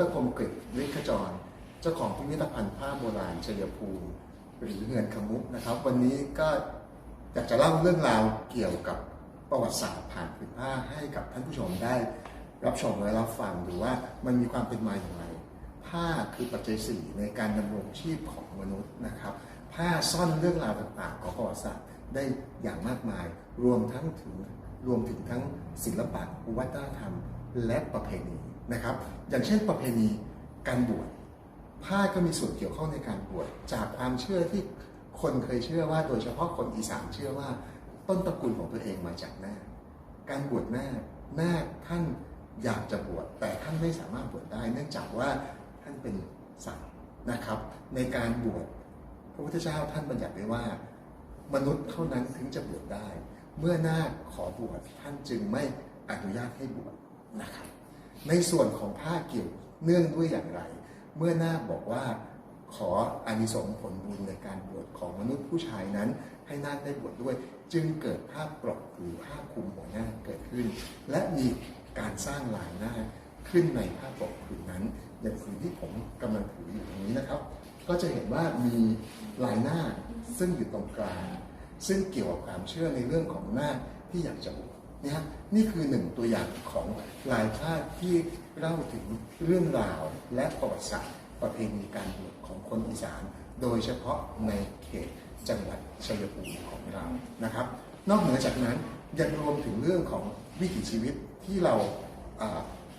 รคมกฤษฤทธิ์ขจร เจ้าของพิพิธภัณฑ์ผ้าโบราณชัยภูมิหรือเงินขมุกนะครับ วันนี้ก็อยากจะเล่าเรื่องราวเกี่ยวกับประวัติศาสตร์ผ่านผืนผ้าให้กับท่านผู้ชมได้รับชมและรับฟังดูว่ามันมีความเป็นมาอย่างไร ผ้าคือปัจจัยสี่ในการดำรงชีพของมนุษย์นะครับ ผ้าซ่อนเรื่องราวต่างๆ ของประวัติศาสตร์ได้อย่างมากมาย รวมทั้งถึงรวมถึงทั้งศิลปะวัฒนธรรม และประเพณี นะครับ อย่างเช่นประเพณีการบวชผ้าก็มีส่วนเกี่ยวข้องในการบวชจากความเชื่อที่คนเคยเชื่อว่าโดยเฉพาะคนอีสานเชื่อว่าต้นตระกูลของตัวเองมาจากนาคการบวชนาคนาคท่านอยากจะบวชแต่ท่านไม่สามารถบวชได้ เนื่องจากว่าท่านเป็นสัตว์นะครับ ในการบวชพระพุทธเจ้าท่านบัญญัติไว้ว่า มนุษย์เท่านั้นถึงจะบวชได้ เมื่อนาคขอบวชท่านจึงไม่อนุญาตให้บวชนะครับ ในส่วนของผ้าเกี่ยวเนื่องด้วยอย่างไร เมื่อนาคบอกว่าขออานิสงส์ผลบุญในการบวชของมนุษย์ผู้ชายนั้น ให้นาคได้บวชด้วย จึงเกิดภาพปลอกหรือผ้าคลุมหัวหน้าเกิดขึ้น และมีการสร้างลายหน้าขึ้นในผ้าปลอกผืนนั้น อย่างผืนที่ผมกำลังถืออยู่ตรงนี้นะครับ ก็จะเห็นว่ามีลายหน้าซึ่งอยู่ตรงกลางซึ่งเกี่ยวกับความเชื่อในเรื่องของหน้าที่อยากจะบวช นะฮะนี่คือหนึ่งตัวอย่างของลายผ้าที่เล่าถึงเรื่องราวและประวัติศาสตร์ประเพณีการบวชของคนอีสาน โดยเฉพาะในเขตจังหวัดชัยภูมิของเรานะครับ นอกเหนือจากนั้นยังรวมถึงเรื่องของวิถีชีวิตที่เรา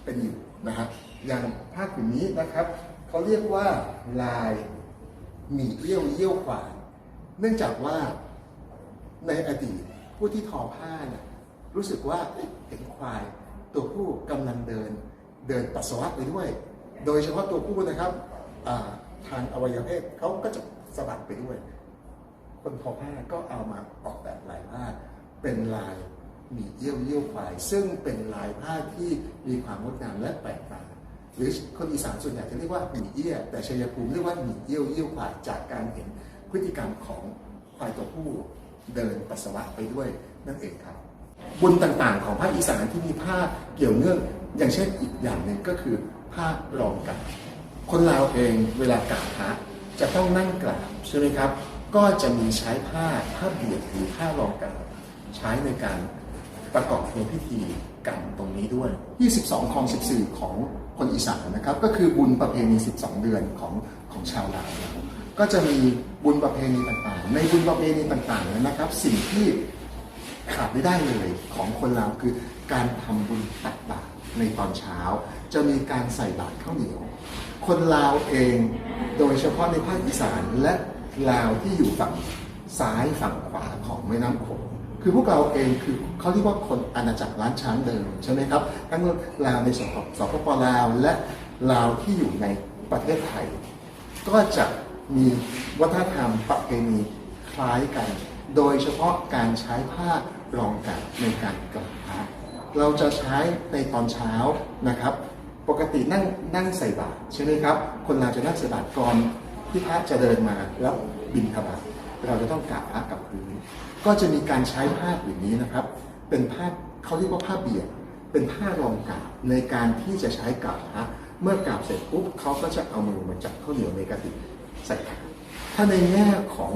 เป็นอยู่นะครับอย่างภาพผืนนี้นะครับเขาเรียกว่าลายหมี่เอี้ยวเยี่ยวขวาน เนื่องจากว่าในอดีตผู้ที่ทอผ้าเนี่ย รู้สึกว่าเห็นควายตัวผู้กำลังเดิน เดินปัสสาวะไปด้วย โดยเฉพาะตัวผู้นะครับทางอวัยวะเพศเขาก็จะสะบัดไปด้วย คนทอผ้าก็เอามาออกแบบลายผ้าเป็นลายหมีเยี่ยวเยี่ยวควาย ซึ่งเป็นลายผ้าที่มีความงดงามและแปลกตาหรือคนอีสานส่วนใหญ่จะเรียกว่าหมีเยี่ยแต่ชัยภูมิเรียกว่าหมีเยี่ยวเยี่ยวควายจากการเห็นพฤติกรรมของควายตัวผู้เดินปัสสาวะไปด้วยนั่นเองครับ บุญต่างๆ ของภาคอีสานที่มีผ้าเกี่ยวเนื่อง อย่างเช่นอีกอย่างหนึ่งก็คือผ้ารองกันคนลาวเองเวลากราบพระจะต้องนั่งกราบใช่ไหมครับ ก็จะมีใช้ผ้าผ้าเบียดหรือผ้ารองกันใช้ในการประกอบในพิธีกรรมตรงนี้ด้วย 22 ของ 14 ของคนอีสานนะครับ ก็คือบุญประเพณี 12 เดือนของของชาวลาวก็จะมีบุญประเพณีต่างๆ ในบุญประเพณีต่างๆนะครับ สิ่งที่ ขาดไม่ได้เลยของคนลาวคือการทำบุญตักบาตรในตอนเช้า จะมีการใส่บาตรข้าวเหนียว คนลาวเองโดยเฉพาะในภาคอีสานและลาวที่อยู่ฝั่งซ้ายฝั่งขวาของแม่น้ำโขงคือพวกเราเองคือเขาเรียกว่าคนอาณาจักรล้านช้างเดิมใช่ไหมครับทั้งลาวในสปสปปลาวและลาวที่อยู่ในประเทศไทย ก็จะมีวัฒนธรรมประเพณีคล้ายกัน โดยเฉพาะการใช้ผ้า รองกันในการกราบพระเราจะใช้ในตอนเช้านะครับ ปกตินั่งนั่งใส่บาตรใช่ไหมครับ คนเราจะนั่งใส่บาตรก่อนที่พระจะเดินมาแล้วบิณฑบาตเราจะต้องกราบพระกับพื้นก็จะมีการใช้ผ้าอย่างนี้นะครับ เป็นผ้าเขาเรียกว่าผ้าเบียดเป็นผ้ารองกาบในการที่จะใช้กราบพระเมื่อกราบเสร็จปุ๊บเขาก็จะเอามือมาจับข้าวเหนียวในกระติกใส่ถ้าในแง่ของ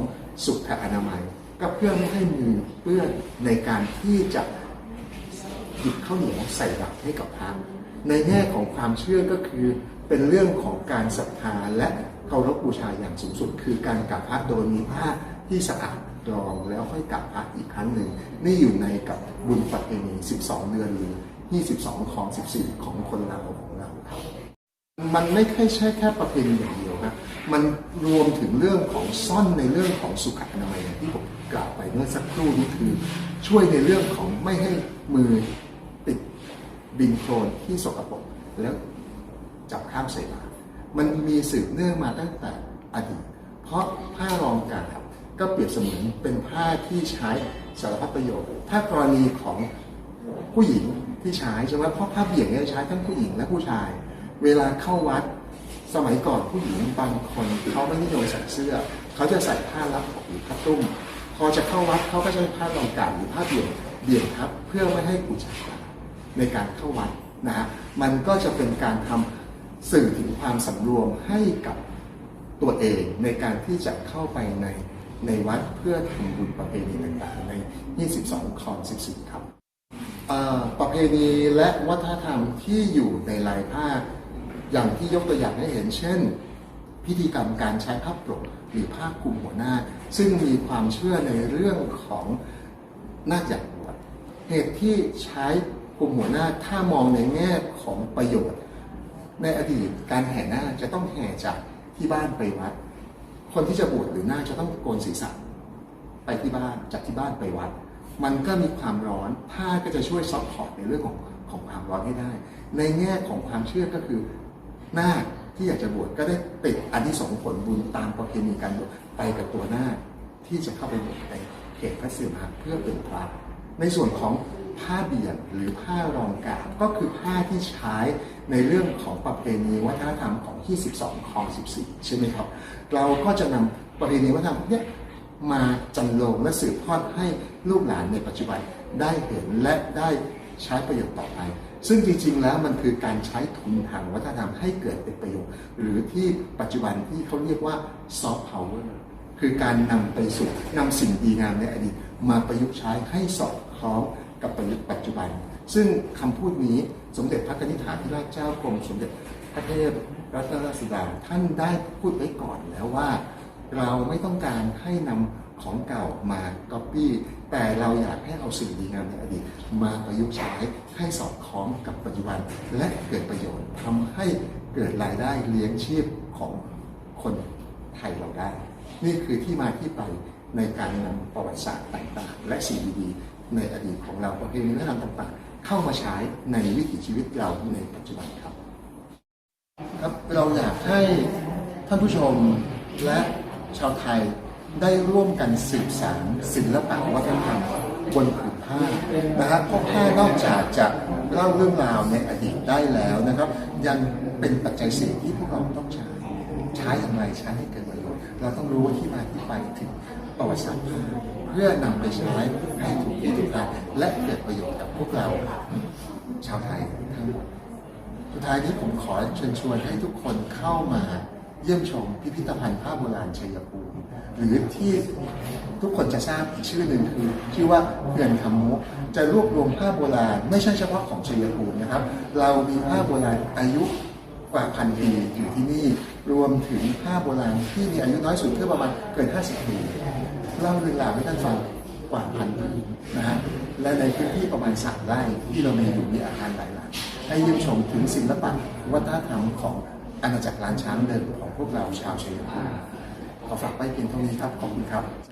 สุขอนามัย ก็เพื่อไม่ให้มือเปื้อนในการที่จะหยิบข้าวเหนียวใส่บาตรให้กับพระในแง่ของความเชื่อก็คือเป็นเรื่องของการศรัทธาและเคารพบูชาอย่างสูงสุด คือการกราบพระโดยมีผ้าที่สะอาดรองแล้วค่อยกราบพระอีกครั้งหนึ่งนี่อยู่ในกับบุญประเพณี12 เดือนหรือ 22 ของ 14 ของคนลาวของเราครับมันไม่ใช่ใช่แค่ประเพณีอย่างเดียวครับ มันรวมถึงเรื่องของซ่อนในเรื่องของสุขอนามัยที่ผมกล่าวไปเมื่อสักครู่นี้คือ ช่วยในเรื่องของไม่ให้มือติดดินโคลนที่สกปรกแล้วจับข้ามใส่บาตมันมีสืบเนื่องมาตั้งแต่อดีต เพราะผ้ารองกาบก็เปรียบเสมือนเป็นผ้าที่ใช้สารพัดประโยชน์ ถ้ากรณีของผู้หญิงที่ใช้ใช่ไหมเพราะผ้าเบี่ยงเนี่ยใช้ทั้งผู้หญิงและผู้ชาย เวลาเข้าวัด สมัยก่อนผู้หญิงบางคนเขาไม่นิยมใส่เสื้อ เขาจะใส่ผ้ารับอกหรือผ้าตุ้ม พอจะเข้าวัดเขาก็ใช้ผ้ารองกาหรือผ้าเบี่ยงเบี่ยงครับ เพื่อไม่ให้อุจจาระในการเข้าวัดนะฮะมันก็จะเป็นการทำสื่อถึงความสำรวมให้กับตัวเองในการที่จะเข้าไปในในวัดเพื่อทำบุญประเพณีต่างๆใน 22คอน14 ครับ ประเพณีและวัฒนธรรมที่อยู่ในลายผ้า อย่างที่ยกตัวอย่างให้เห็นเช่น พิธีกรรมการใช้ผ้าปลกหรือผ้าคลุมหัวหน้า ซึ่งมีความเชื่อในเรื่องของนาคอยากบวชเหตุที่ใช้คลุมหัวหน้าถ้ามองในแง่ของประโยชน์ ในอดีตการแห่หน้าจะต้องแห่จากที่บ้านไปวัด คนที่จะบวชหรือหน้าจะต้องโกนศีรษะไปที่บ้านจากที่บ้านไปวัด มันก็มีความร้อนผ้าก็จะช่วยซัพพอร์ตในเรื่องของของความร้อนให้ได้ ในแง่ของความเชื่อก็คือ นาคที่อยากจะบวชก็ได้ติดอันที่สองผลบุญตามประเพณีการบวชไปกับตัวนาคที่จะเข้าไปบวชในเขตพระศิมาเพื่อเป็นพระในส่วนของผ้าเบียงหรือผ้ารองกาบก็คือผ้าที่ใช้ในเรื่องของประเพณีวัฒนธรรมของที่12คลอง 14 ใช่ไหมครับ เราก็จะนำประเพณีวัฒนธรรมเนี้ยมาจันโลงและสืบทอดให้ลูกหลานในปัจจุบันได้เห็นและได้ใช้ประโยชน์ต่อไป ซึ่งจริงๆแล้วมันคือการใช้ทุนทางวัฒนธรรมให้เกิดเป็นประโยชน์ หรือที่ปัจจุบันที่เขาเรียกว่าซอฟต์พาวเวอร์คือการนำไปสู่นำสิ่งดีงามในอดีต มาประยุกต์ใช้ให้สอดคล้องกับประยุกต์ปัจจุบัน ซึ่งคำพูดนี้สมเด็จพระนิธิฐาธิราชเจ้ากรมสมเด็จพระเทพรัตนราชสุดาท่านได้พูดไว้ก่อนแล้วว่า เราไม่ต้องการให้นำ ของเก่ามาก๊อปปี้แต่เราอยากให้เอาสิ่งดีงามในอดีต มาประยุกต์ใช้ให้สอดคล้องกับปัจจุบัน และเกิดประโยชน์ทำให้เกิดรายได้เลี้ยงชีพของคนไทยเราได้ นี่คือที่มาที่ไปในการนำประวัติศาสตร์ต่างๆ และสิ่งดีๆในอดีตของเราประเพณีวัฒนธรรมต่างๆ เข้ามาใช้ในวิถีชีวิตเราในปัจจุบันครับ ครับเราอยากให้ท่านผู้ชมและชาวไทย ได้ร่วมกันสืบสานศิลปะวัฒนธรรมบนผืนผ้านะครับเพราะผ้านอกจากจะเล่าเรื่องราวในอดีตได้แล้วนะครับ ยังเป็นปัจจัยสี่ที่พวกเราต้องใช้ ใช้อย่างไรใช้ให้เกิดประโยชน์เราต้องรู้ที่มาที่ไปถึงประวัติศาสตร์ผ้าเพื่อนำไปใช้ให้ถูกที่ถูกทางและเกิดประโยชน์กับพวกเราชาวไทยทั้งหมดสุดท้ายนี้ผมขอเชิญชวนให้ทุกคนเข้ามา เยี่ยมชมพิพิธภัณฑ์ผ้าโบราณชัยภูมิหรือที่ทุกคนจะทราบอีกชื่อหนึ่งคือชื่อว่าเขื่อนคำมุกจะรวบรวมผ้าโบราณไม่ใช่เฉพาะของชัยภูมินะครับ เรามีผ้าโบราณอายุกว่าพันปีอยู่ที่นี่รวมถึงผ้าโบราณที่มีอายุน้อยสุดคือประมาณเกิน 50 ปีเล่าเรื่องราวให้ท่านฟังกว่าพันปีนะฮะและในพื้นที่ประมาณสามไร่ที่เรามีอยู่มีอาคารหลายหลังให้เยี่ยมชมถึงศิลปะวัฒนธรรมของ อาณาจักรล้านช้างเดิมของพวกเราชาวชัยภูมิขอฝากไว้เพียงเท่านี้ครับ ขอบคุณครับ